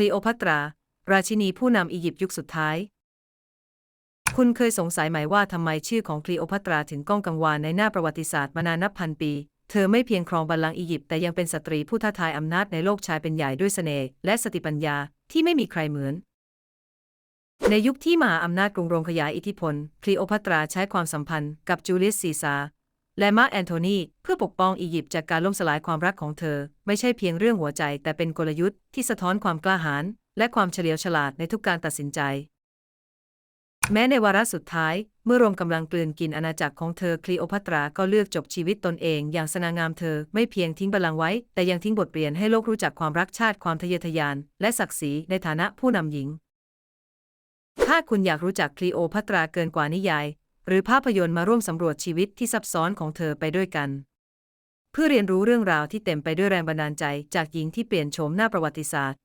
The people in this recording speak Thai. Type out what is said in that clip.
ลีโอพัตรา ราชินีผู้นำอียิปต์ยุคสุดท้าย คุณเคยสงสัยไหมว่าทำไมชื่อของคลีโอพัตราถึงก้องกังวานในหน้าประวัติศาสตร์มานานนับพันปี เธอไม่เพียงครองบัลลังก์อียิปต์แต่ยังเป็นสตรีผู้ท้าทายอำนาจในโลกชายเป็นใหญ่ด้วยเสน่ห์และสติปัญญาที่ไม่มีใครเหมือนในยุคที่มหาอำนาจกรุงโรมขยายอิทธิพล คลีโอพัตราใช้ความสัมพันธ์กับจูเลียสซีซาร์ และมาร์กแอนโทนีเพื่อปกป้องอียิปต์จากการล่มสลายความรักของเธอ ไม่ใช่เพียงเรื่องหัวใจ แต่เป็นกลยุทธ์ที่สะท้อนความกล้าหาญและความเฉลียวฉลาดในทุกการตัดสินใจ แม้ในวาระสุดท้าย เมื่อโรมกำลังกลืนกินอาณาจักรของเธอคลีโอพัตราก็เลือกจบชีวิตตนเองอย่างสง่างามเธอไม่เพียงทิ้งบัลลังก์ไว้ แต่ยังทิ้งบทเรียนให้โลกรู้จักความรักชาติความทะเยอทะยาน และศักดิ์ศรีในฐานะผู้นำหญิงถ้าคุณอยากรู้จักคลีโอพัตราเกินกว่านิยาย หรือภาพยนตร์มาร่วมสำรวจชีวิตที่ซับซ้อนของเธอไปด้วยกัน เพื่อเรียนรู้เรื่องราวที่เต็มไปด้วยแรงบันดาลใจจากหญิงที่เปลี่ยนโฉมหน้าประวัติศาสตร์